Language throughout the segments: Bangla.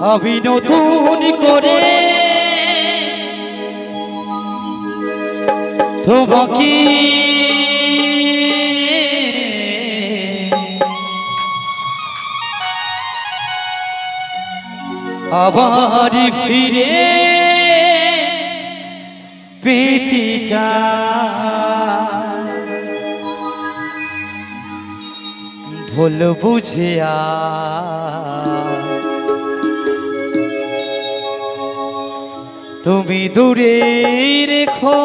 আমি নতুন করে। তোমাকে আবার ফিরে পেতে চাই। ভুল বুঝে তুমি দূরে রেখো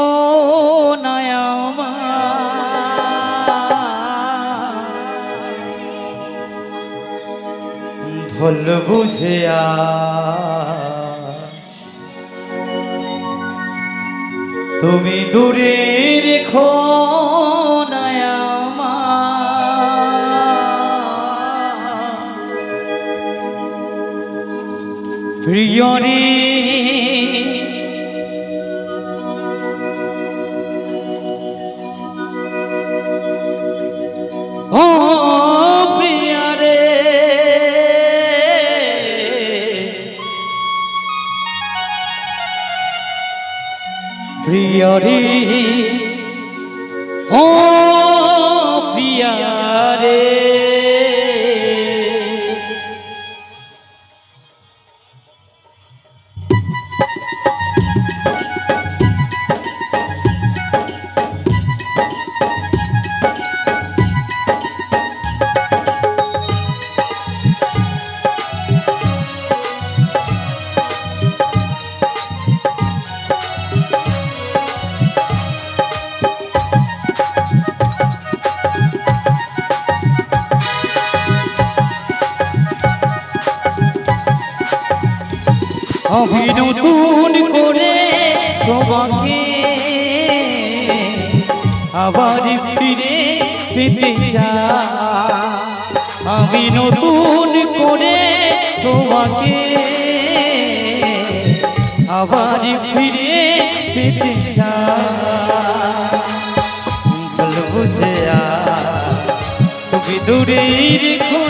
ভুল বুঝে আয়। তুমি দূরে রেখো প্রিয়রে ও প্রিয়রে ও প্রিয়ারে আমি তোমাকে আবার ফিরে পেতে আমি নতুন করে তোমাকে আবার ফিরে পেতে চাই। ভুল বুঝে তুমি দূরে রেখো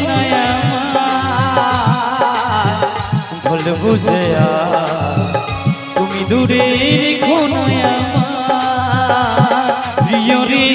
ভুল বুঝে তুমি দূরে রেখো না আমায়। প্রিয় রে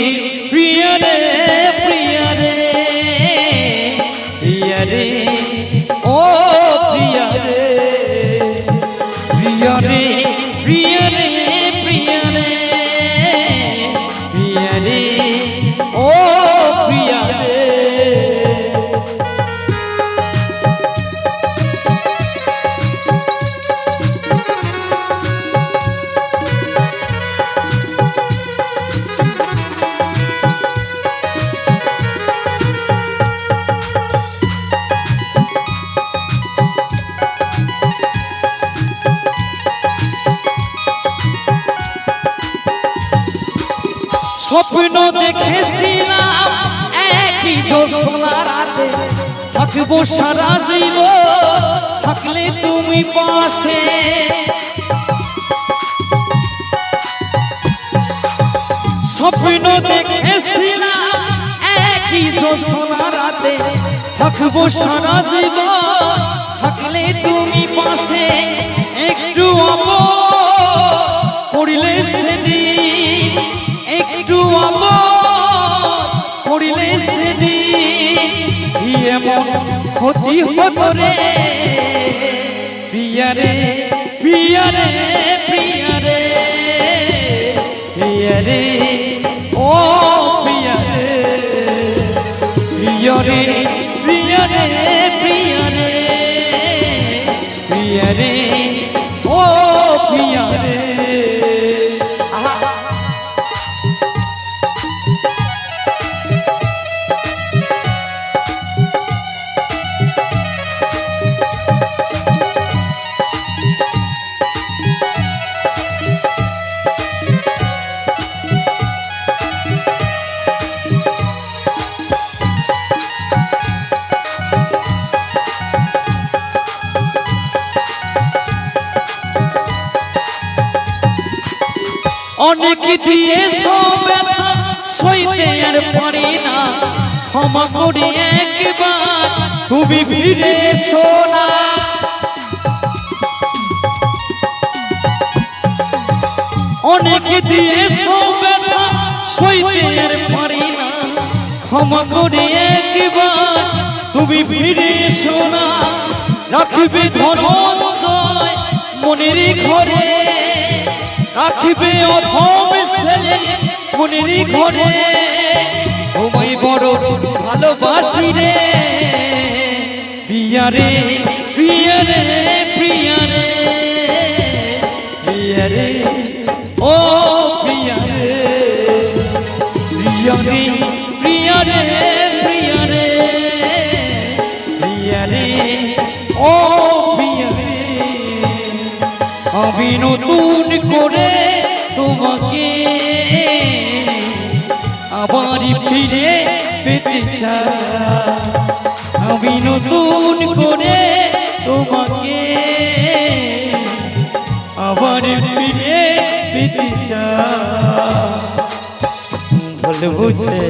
স্বপ্ন দেখেছিলাম, একই জোসলা রাতে। থাকব সারা জীব থাকলে তুমি পাশে। স্বপ্ন দেখেছিলাম, একই জোসলা রাতে। থাকব সারা জীব থাকলে তুমি পাশে। একটু আমো ক্ষতি হতো রে? প্রিয়ারে প্রিয়ারে প্রিয়ারে প্রিয়ারে ও প্রিয়ারে প্রিয়রে প্রিয়রে। দিয়ে ব্যথা সইতে আর পারি না। ক্ষমা করি একবার, তুমি ফিরে সোনা অনেক দিয়ে ব্যথা সইতে আর পারি না। ক্ষমা করি একবার, তুমি ফিরে সোনা রাখিবে ধন মনের ঘরে, রাখিবে অথম ছেলে মনের ঘরে তোমায় বড় ভালোবাসি রে। প্রিয়ারে প্রিয়ারে প্রিয়ারে প্রিয়ারে ও প্রিয়ারে প্রিয়ারে প্রিয়ারে প্রিয়ারে প্রিয়ারে ও প্রিয়ারে আমি নতুন করে তোমাকে আবার ফিরে পেতে আমি নতুন করে তোমাকে আবার ফিরে পেতে ভুল বুঝে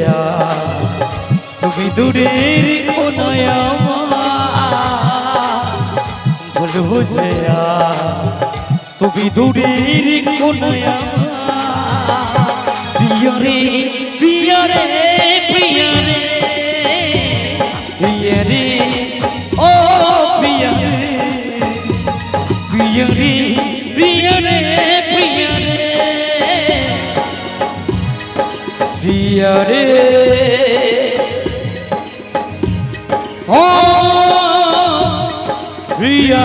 তুমি দূরের কোনায় আমার। ভুল বুঝে তুমি দূরের কোনায়। প্রিয়রে প্রিয়রে প্রিয়রে প্রিয়রে ও প্রিয়রে প্রিয়রে প্রিয়রে প্রিয়রে প্রিয়রে ও, প্রিয়া।